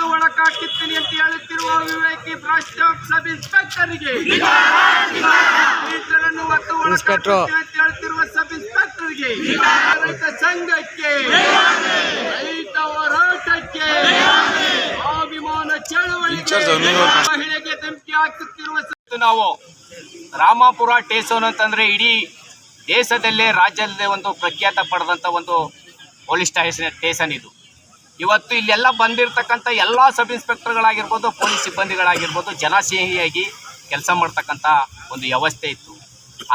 ಹಾಕಿರ್ತೀನಿ ಅಂತ ಹೇಳುತ್ತಿರುವ ವಿವೇಕಿ ಭ್ರಷ್ಟ ಸಬ್ ಇನ್ಸ್ಪೆಕ್ಟರ್ಗೆ ರೈತರನ್ನು ಮತ್ತು ಇನ್ಸ್ಪೆಕ್ಟ್ರು. ಅಂತ ಹೇಳುತ್ತಿರುವ ಸಬ್ ಇನ್ಸ್ಪೆಕ್ಟರ್ಗೆ ರೈತ ಸಂಘಕ್ಕೆ. ರೈತ ಹೋರಾಟಕ್ಕೆ. ಸ್ವಾಭಿಮಾನ ಚಳವಳಿಗೆ ಮಹಿಳೆಗೆ ಧಮಕಿ ಹಾಕುತ್ತಿರುವ ನಾವು ರಾಮಾಪುರ ಟೇಸೋನ್ ಅಂತಂದ್ರೆ ಇಡೀ ದೇಶದಲ್ಲೇ ರಾಜ್ಯದಲ್ಲೇ ಒಂದು ಪ್ರಖ್ಯಾತ ಪಡೆದಂಥ ಒಂದು ಪೊಲೀಸ್ ಸ್ಟೇಷನ್ ಟೇಸನ್ ಇದು. ಇವತ್ತು ಇಲ್ಲೆಲ್ಲ ಬಂದಿರತಕ್ಕಂಥ ಎಲ್ಲ ಸಬ್ ಇನ್ಸ್ಪೆಕ್ಟರ್ಗಳಾಗಿರ್ಬೋದು, ಪೊಲೀಸ್ ಸಿಬ್ಬಂದಿಗಳಾಗಿರ್ಬೋದು, ಜನಸ್ನೇಹಿಯಾಗಿ ಕೆಲಸ ಮಾಡ್ತಕ್ಕಂಥ ಒಂದು ವ್ಯವಸ್ಥೆ ಇತ್ತು.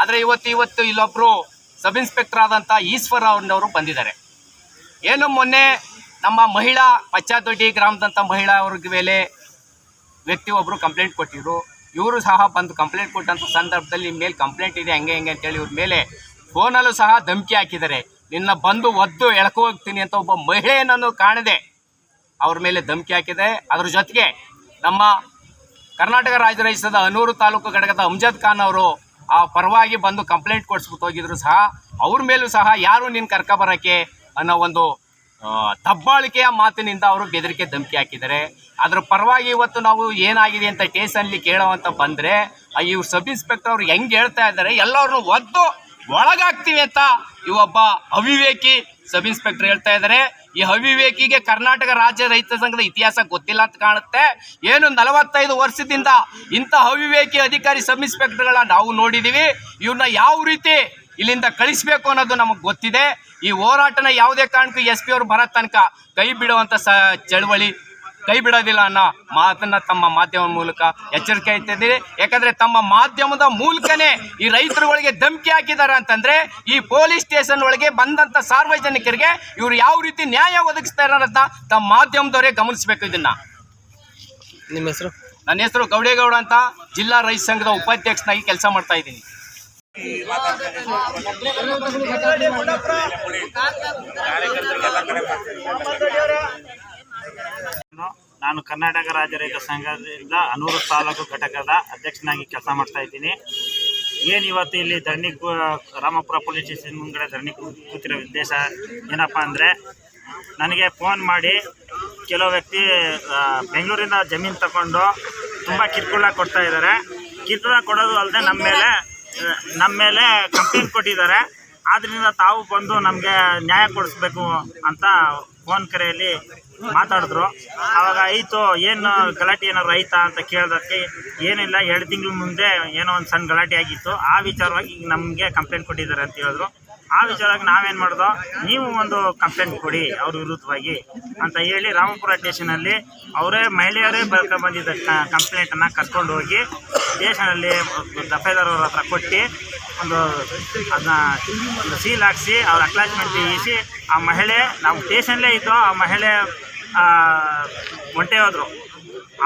ಆದರೆ ಇವತ್ತು ಇವತ್ತು ಇಲ್ಲೊಬ್ಬರು ಸಬ್ ಇನ್ಸ್ಪೆಕ್ಟರ್ ಆದಂಥ ಈಶ್ವರ ಅವ್ರನ್ನವರು ಬಂದಿದ್ದಾರೆ. ಏನು ಮೊನ್ನೆ ನಮ್ಮ ಮಹಿಳಾ, ಪಚ್ಚಾದೊಡ್ಡಿ ಗ್ರಾಮದಂಥ ಮಹಿಳಾ ಅವ್ರಿಗೆ ಮೇಲೆ ವ್ಯಕ್ತಿ ಒಬ್ಬರು ಕಂಪ್ಲೇಂಟ್ ಕೊಟ್ಟಿದ್ರು. ಇವರು ಸಹ ಬಂದು ಕಂಪ್ಲೇಂಟ್ ಕೊಟ್ಟಂಥ ಸಂದರ್ಭದಲ್ಲಿ ಮೇಲೆ ಕಂಪ್ಲೇಂಟ್ ಇದೆ, ಹಂಗೆ, ಹೆಂಗೆ ಅಂತೇಳಿ ಇವ್ರ ಮೇಲೆ ಫೋನಲ್ಲೂ ಸಹ ಧಮಕಿ ಹಾಕಿದ್ದಾರೆ. ನಿನ್ನ ಬಂದು ಒದ್ದು ಎಳ್ಕೊ ಹೋಗ್ತೀನಿ ಅಂತ ಒಬ್ಬ ಮಹಿಳೆಯನ್ನು ಕಾಣದೆ ಅವ್ರ ಮೇಲೆ ಧಮಕಿ ಹಾಕಿದೆ. ಅದ್ರ ಜೊತೆಗೆ ನಮ್ಮ ಕರ್ನಾಟಕ ರಾಜ್ಯ ರೈತದ ಅನೂರು ತಾಲೂಕು ಘಟಕದ ಅಮ್ಜದ್ ಖಾನ್ ಅವರು ಆ ಪರವಾಗಿ ಬಂದು ಕಂಪ್ಲೇಂಟ್ ಕೊಡಿಸ್ಬಿಟ್ಟು ಹೋಗಿದ್ರು ಸಹ. ಅವ್ರ ಮೇಲೂ ಸಹ ಯಾರು ನೀನು ಕರ್ಕೊಬರೋಕ್ಕೆ ಅನ್ನೋ ಒಂದು ದಬ್ಬಾಳಿಕೆಯ ಮಾತಿನಿಂದ ಅವರು ಬೆದರಿಕೆ ಧಮಕಿ ಹಾಕಿದ್ದಾರೆ. ಅದ್ರ ಪರವಾಗಿ ಇವತ್ತು ನಾವು ಏನಾಗಿದೆ ಅಂತ ಕೇಸಲ್ಲಿ ಕೇಳೋ ಅಂತ ಬಂದರೆ ಇವ್ರು ಸಬ್ ಇನ್ಸ್ಪೆಕ್ಟರ್ ಅವ್ರು ಹೆಂಗೆ ಹೇಳ್ತಾ ಇದ್ದಾರೆ ಎಲ್ಲರನ್ನು ಒದ್ದು ಒಳಗಾಗ್ತೀವಿ ಅಂತ ಈ ಒಬ್ಬ ಅವಿವೇಕಿ ಸಬ್ ಇನ್ಸ್ಪೆಕ್ಟರ್ ಹೇಳ್ತಾ ಇದ್ದಾರೆ. ಈ ಅವಿವೇಕಿಗೆ ಕರ್ನಾಟಕ ರಾಜ್ಯ ರೈತ ಸಂಘದ ಇತಿಹಾಸ ಗೊತ್ತಿಲ್ಲ ಅಂತ ಕಾಣುತ್ತೆ. ಏನು ನಲವತ್ತೈದು ವರ್ಷದಿಂದ ಇಂಥ ಅವಿವೇಕಿ ಅಧಿಕಾರಿ ಸಬ್ ಇನ್ಸ್ಪೆಕ್ಟರ್ಗಳ ನಾವು ನೋಡಿದ್ದೀವಿ ಇವನ್ನ ಯಾವ ರೀತಿ ಇಲ್ಲಿಂದ ಕಳಿಸ್ಬೇಕು ಅನ್ನೋದು ನಮಗೆ ಗೊತ್ತಿದೆ. ಈ ಹೋರಾಟನ ಯಾವುದೇ ಕಾರಣಕ್ಕೂ ಎಸ್ ಪಿ ಅವರು ಬರೋ ತನಕ ಕೈ ಬಿಡುವಂಥ ಸ ಚಳವಳಿ ಕೈ ಬಿಡೋದಿಲ್ಲ ಅನ್ನೋ ಮಾತನ್ನ ತಮ್ಮ ಮಾಧ್ಯಮ ಮೂಲಕ ಎಚ್ಚರಿಕೆ ಇಟ್ಟಿದ್ದೀರಿ. ಯಾಕಂದ್ರೆ ತಮ್ಮ ಮಾಧ್ಯಮದ ಮೂಲಕನೇ ಈ ರೈತರುಗಳಿಗೆ ಧಮಕಿ ಹಾಕಿದ್ದಾರೆ ಅಂತಂದ್ರೆ ಈ ಪೊಲೀಸ್ ಸ್ಟೇಷನ್ ಒಳಗೆ ಬಂದಂತ ಸಾರ್ವಜನಿಕರಿಗೆ ಇವರು ಯಾವ ರೀತಿ ನ್ಯಾಯ ಒದಗಿಸ್ತಾರೆ ಅಂತ ತಮ್ಮ ಮಾಧ್ಯಮದವರೇ ಗಮನಿಸಬೇಕು ಇದನ್ನ. ನಿಮ್ಮ ಹೆಸರು? ನನ್ನ ಹೆಸರು ಗೌಡೇಗೌಡ ಅಂತ ಜಿಲ್ಲಾ ರೈತ ಸಂಘದ ಉಪಾಧ್ಯಕ್ಷನಾಗಿ ಕೆಲಸ ಮಾಡ್ತಾ ಇದ್ದೀನಿ. ನಾನು ಕರ್ನಾಟಕ ರಾಜ್ಯ ರೈತ ಸಂಘದಿಂದ ಅನೂರು ತಾಲೂಕು ಘಟಕದ ಅಧ್ಯಕ್ಷನಾಗಿ ಕೆಲಸ ಮಾಡ್ತಾ ಇದ್ದೀನಿ. ಏನು ಇವತ್ತು ಇಲ್ಲಿ ಧರಣಿ ರಾಮಪುರ ಪೊಲೀಸ್ ಸ್ಟೇಷನ್ ಮುಂದೆ ಧರಣಿ ಕೂತಿರೋ ಉದ್ದೇಶ ಏನಪ್ಪ ಅಂದರೆ, ನನಗೆ ಫೋನ್ ಮಾಡಿ ಕೆಲವು ವ್ಯಕ್ತಿ ಬೆಂಗಳೂರಿಂದ ಜಮೀನು ತಗೊಂಡು ತುಂಬ ಕಿರುಕುಳ ಕೊಡ್ತಾ ಇದ್ದಾರೆ. ಕಿರುಕುಳ ಕೊಡೋದು ಅಲ್ಲದೆ ನಮ್ಮ ಮೇಲೆ ನಮ್ಮ ಮೇಲೆ ಕಂಪ್ಲೇಂಟ್ ಕೊಟ್ಟಿದ್ದಾರೆ. ಆದ್ದರಿಂದ ತಾವು ಬಂದು ನಮಗೆ ನ್ಯಾಯ ಕೊಡಿಸ್ಬೇಕು ಅಂತ ಫೋನ್ ಕರೆಯಲ್ಲಿ ಮಾತಾಡಿದ್ರು. ಆವಾಗ ಆಯಿತು, ಏನು ಗಲಾಟೆ ಏನಾದ್ರು ಆಯ್ತಾ ಅಂತ ಕೇಳಿದಕ್ಕೆ, ಏನಿಲ್ಲ, ಎರಡು ತಿಂಗಳ ಮುಂದೆ ಏನೋ ಒಂದು ಸಣ್ಣ ಗಲಾಟೆ ಆಗಿತ್ತು. ಆ ವಿಚಾರವಾಗಿ ನಮಗೆ ಕಂಪ್ಲೇಂಟ್ ಕೊಟ್ಟಿದ್ದಾರೆ ಅಂತ ಹೇಳಿದ್ರು. ಆ ವಿಚಾರವಾಗಿ ನಾವೇನು ಮಾಡ್ದೋ? ನೀವು ಒಂದು ಕಂಪ್ಲೇಂಟ್ ಕೊಡಿ ಅವ್ರ ವಿರುದ್ಧವಾಗಿ ಅಂತ ಹೇಳಿ ರಾಮಪುರ ಸ್ಟೇಷನಲ್ಲಿ ಅವರೇ ಮಹಿಳೆಯರೇ ಬರ್ಕ ಬಂದಿದ್ದ ಕಂಪ್ಲೇಂಟನ್ನು ಕರ್ಕೊಂಡು ಹೋಗಿ ಸ್ಟೇಷನಲ್ಲಿ ದಫೇದಾರ್ ಅವ್ರ ಹತ್ರ ಕೊಟ್ಟು ಒಂದು ಅದನ್ನ ಒಂದು ಸೀಲ್ ಹಾಕ್ಸಿ, ಅವ್ರ ಅಟ್ಯಾಚ್ಮೆಂಟ್ ಇಸಿ ಆ ಮಹಿಳೆ, ನಾವು ಸ್ಟೇಷನ್ಲೇ ಇದ್ದೋ ಆ ಮಹಿಳೆ ಹೊಂಟೆ ಹೋದ್ರು.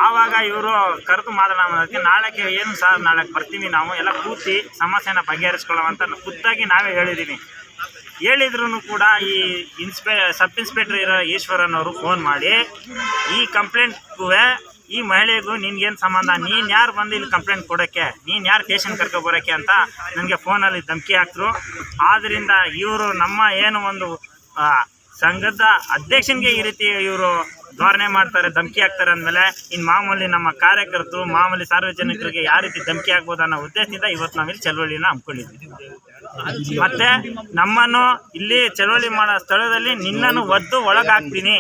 ಆವಾಗ ಇವರು ಕರೆದು ಮಾತನಾಡೋದಕ್ಕೆ ನಾಳೆಗೆ ಏನು ಸರ್ ನಾಳೆ ಬರ್ತೀವಿ ನಾವು, ಎಲ್ಲ ಕೂತಿ ಸಮಸ್ಯೆನ ಬಗೆಹರಿಸ್ಕೊಳ್ಳೋ ಅಂತ ಖುದ್ದಾಗಿ ನಾವೇ ಹೇಳಿದ್ದೀನಿ ಹೇಳಿದ್ರು ಕೂಡ ಈ ಇನ್ಸ್ಪೆ ಸಬ್ ಇನ್ಸ್ಪೆಕ್ಟರ್ ಇರೋ ಈಶ್ವರನವರು ಫೋನ್ ಮಾಡಿ, ಈ ಕಂಪ್ಲೇಂಟ್ಗೂ ಈ ಮಹಿಳೆಗೂ ನಿನ್ಗೇನು ಸಂಬಂಧ? ನೀನು ಯಾರು ಬಂದು ಇಲ್ಲಿ ಕಂಪ್ಲೇಂಟ್ ಕೊಡೋಕ್ಕೆ? ನೀನು ಯಾರು ಸ್ಟೇಷನ್ ಕರ್ಕೊಬರೋಕ್ಕೆ ಅಂತ ನನಗೆ ಫೋನಲ್ಲಿ ಧಮಕಿ ಹಾಕ್ತರು ಆದ್ದರಿಂದ ಇವರು ನಮ್ಮ ಏನು ಒಂದು ಸಂಘದ ಅಧ್ಯಕ್ಷನಿಗೆ ಈ ರೀತಿ ಇವರು ಧೋರಣೆ ಮಾಡ್ತಾರೆ, ಧಮಕಿ ಹಾಕ್ತಾರೆ ಅಂದಮೇಲೆ ಇನ್ನು ಮಾಮೂಲಿ ನಮ್ಮ ಕಾರ್ಯಕರ್ತರು, ಮಾಮೂಲಿ ಸಾರ್ವಜನಿಕರಿಗೆ ಯಾವ ರೀತಿ ಧಮಕಿ ಆಗ್ಬೋದು ಅನ್ನೋ ಉದ್ದೇಶದಿಂದ ಇವತ್ತು ನಾವಿಲ್ಲಿ ಚಳವಳಿನ ಹಮ್ಮಿಕೊಂಡಿದ್ವಿ ಮತ್ತೆ ನಮ್ಮನ್ನು ಇಲ್ಲಿ ಚಳವಳಿ ಮಾಡೋ ಸ್ಥಳದಲ್ಲಿ ನಿನ್ನನ್ನು ಒದ್ದು ಒಳಗಾಗ್ತೀನಿ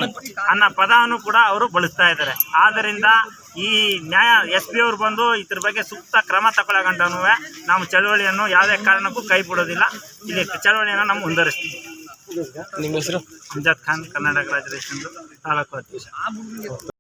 ಅನ್ನೋ ಪದವನ್ನು ಕೂಡ ಅವರು ಬಳಸ್ತಾ ಇದ್ದಾರೆ. ಆದ್ದರಿಂದ ಈ ನ್ಯಾಯ, ಎಸ್ ಪಿ ಅವ್ರು ಬಂದು ಇದ್ರ ಬಗ್ಗೆ ಸೂಕ್ತ ಕ್ರಮ ತಗೊಳ್ಳೋಗಂಟನೂ ನಾವು ಚಳವಳಿಯನ್ನು ಯಾವುದೇ ಕಾರಣಕ್ಕೂ ಕೈ ಬಿಡೋದಿಲ್ಲ. ಇಲ್ಲಿ ಚಳವಳಿಯನ್ನು ನಾವು ಮುಂದುವರಿಸ್ತೀವಿ. ನಿಮ್ಮ ಹೆಸರು? ಅಂಜಾದ್ ಖಾನ್ ಕರ್ನಾಟಕ ರಾಜ್ಯ ರೇಷನ್ ತಾಲೂಕು ಅಧ್ಯಕ್ಷ.